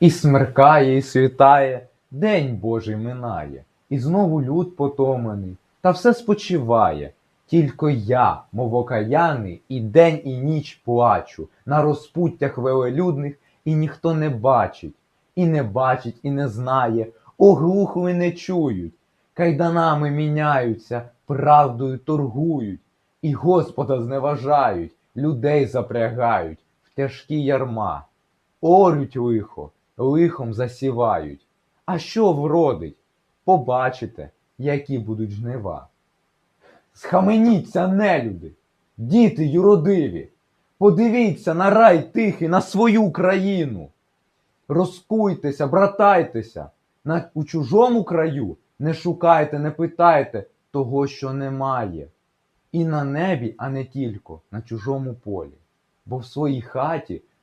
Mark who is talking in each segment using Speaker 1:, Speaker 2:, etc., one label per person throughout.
Speaker 1: І смеркає, і світає, день Божий минає, і знову люд потоманий, та все спочиває. Тільки я, мов окаяний, і день, і ніч плачу. На розпуттях велелюдних, і ніхто не бачить, і не бачить, і не знає, оглухли не чують, кайданами міняються, правдою торгують, і Господа зневажають, людей запрягають в тяжкі ярма, орють лихо, лихом засівають. А що вродить? Побачите, які будуть жнива. Схаменіться, нелюди, діти юродиві, подивіться на рай тихий, на свою країну. Розкуйтеся, братайтеся, на, у чужому краю не шукайте, не питайте того, що немає. І на небі, а не тільки на чужому полі. Бо в своїй хаті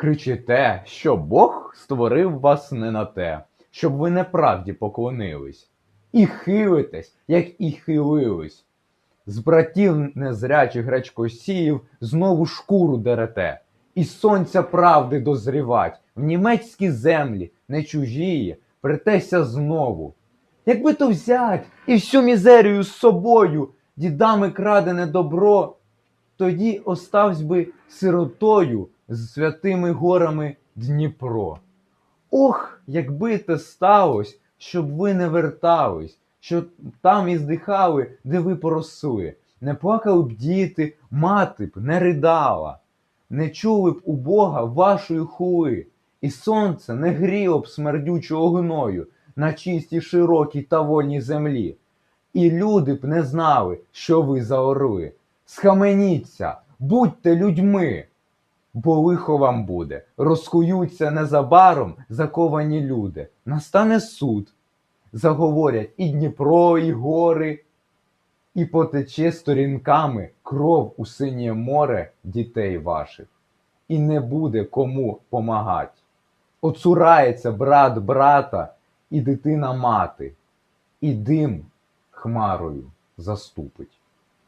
Speaker 1: Кричите, що Бог створив вас не на те, щоб ви неправді поклонились. І хилитесь, як і хилились. З братів незрячих гречкосіїв знову шкуру дерете, і сонця правди дозрівать, в німецькі землі, не чужії, притеся знову. Якби то взять і всю мізерію з собою, дідами крадене добро, тоді оставсь би сиротою з святими горами Дніпро. Ох, якби те сталось, щоб ви не вертались, щоб там і здихали, де ви поросли, не плакали б діти, мати б не ридала, не чули б у Бога вашої хули, і сонце не гріло б смердючого гною на чистій широкій та вольній землі. І люди б не знали, що ви за орли. Схаменіться, будьте людьми, бо лихо вам буде. Розкуються незабаром заковані люди. Настане суд. Заговорять і Дніпро, і гори, і потече сторінками кров у синє море дітей ваших. І не буде кому помагать. Оцурається брат брата і дитина мати, і дим хмарою заступить.